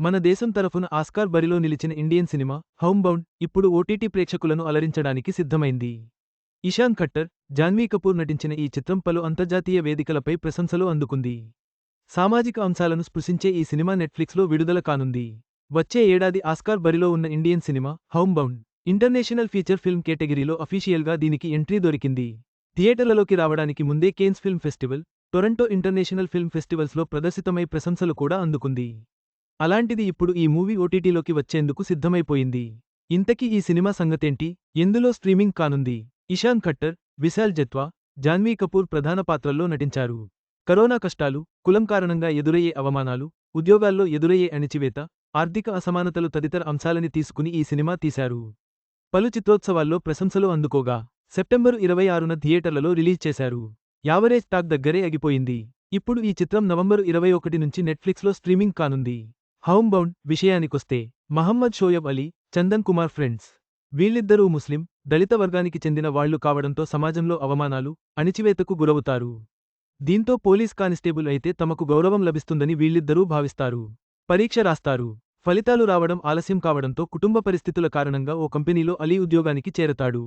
మన దేశం తరఫున ఆస్కార్ బరిలో నిలిచిన ఇండియన్ సినిమా హౌంబౌండ్ ఇప్పుడు ఓటీటీ ప్రేక్షకులను అలరించడానికి సిద్ధమైంది. ఇషాన్ ఖట్టర్ జాన్వీ కపూర్ నటించిన ఈ చిత్రం పలు అంతర్జాతీయ వేదికలపై ప్రశంసలు అందుకుంది. సామాజిక అంశాలను స్పృశించే ఈ సినిమా నెట్ఫ్లిక్స్లో విడుదల కానుంది. వచ్చే ఏడాది ఆస్కార్ బరిలో ఉన్న Indian cinema Homebound international feature film కేటగిరీలో అఫీషియల్గా దీనికి ఎంట్రీ దొరికింది. థియేటర్లలోకి రావడానికి ముందే Cannes film festival Toronto international film ఫెస్టివల్స్లో ప్రదర్శితమై ప్రశంసలు కూడా అందుకుంది. అలాంటిది ఇప్పుడు ఈ మూవీ ఓటీటీలోకి వచ్చేందుకు సిద్ధమైపోయింది. ఇంతకీ ఈ సినిమా సంగతేంటి? ఎందులో స్ట్రీమింగ్ కానుంది? ఇషాన్ ఖట్టర్ విశాల్ జత్వా జాన్వీ కపూర్ ప్రధాన పాత్రల్లో నటించారు. కరోనా కష్టాలు కులం కారణంగా ఎదురయ్యే అవమానాలు ఉద్యోగాల్లో ఎదురయ్యే అణిచివేత ఆర్థిక అసమానతలు తదితర అంశాలని తీసుకుని ఈ సినిమా తీశారు. పలు చిత్రోత్సవాల్లో ప్రశంసలు అందుకోగా సెప్టెంబరు ఇరవై ఆరున థియేటర్లలో రిలీజ్ చేశారు. యావరేజ్ టాక్ దగ్గరే అగిపోయింది. ఇప్పుడు ఈ చిత్రం నవంబరు ఇరవై ఒకటి నుంచి నెట్ఫ్లిక్స్లో స్ట్రీమింగ్ కానుంది. హౌంబౌండ్ విషయానికొస్తే మహమ్మద్ షోయబ్ అలీ చందన్ కుమార్ ఫ్రెండ్స్. వీళ్ళిద్దరూ ముస్లిం దళిత వర్గానికి చెందిన వాళ్ళు కావడంతో సమాజంలో అవమానాలు అణిచివేతకు గురవుతారు. దీంతో పోలీస్ కానిస్టేబుల్ అయితే తమకు గౌరవం లభిస్తుందని వీళ్ళిద్దరూ భావిస్తారు. పరీక్ష రాస్తారు. ఫలితాలు రావడం ఆలస్యం కావడంతో కుటుంబ పరిస్థితుల కారణంగా ఓ కంపెనీలో అలీ ఉద్యోగానికి చేరతాడు.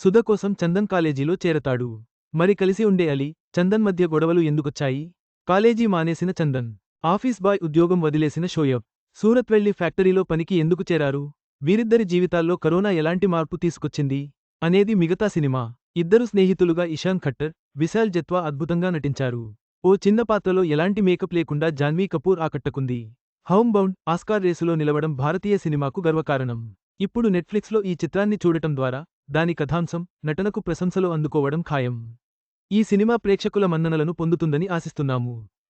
సుధ కోసం చందన్ కాలేజీలో చేరతాడు. మరి కలిసి ఉండే అలీ చందన్ మధ్య గొడవలు ఎందుకొచ్చాయి? కాలేజీ మానేసిన చందన్. ఆఫీస్ బాయ్ ఉద్యోగం వదిలేసిన షోయబ్. సూరత్ వెళ్ళి ఫ్యాక్టరీలో పనికి ఎందుకు చేరారు? వీరిద్దరి జీవితాల్లో కరోనా ఎలాంటి మార్పు తీసుకొచ్చింది? అనేది మిగతా సినిమా. ఇద్దరు స్నేహితులుగా ఇషాన్ ఖట్టర్ విశాల్ జత్వా అద్భుతంగా నటించారు. ఓ చిన్న పాత్రలో ఎలాంటి మేకప్ లేకుండా జాన్వీ కపూర్ ఆకట్టుకుంది. హౌమ్ బౌండ్ ఆస్కార్ రేసులో నిలవడం భారతీయ సినిమాకు గర్వకారణం. ఇప్పుడు నెట్ఫ్లిక్స్లో ఈ చిత్రాన్ని చూడటం ద్వారా దాని కథాంశం నటనకు ప్రశంసలు అందుకోవడం ఖాయం. ఈ సినిమా ప్రేక్షకుల మన్ననలను పొందుతుందని ఆశిస్తున్నాము.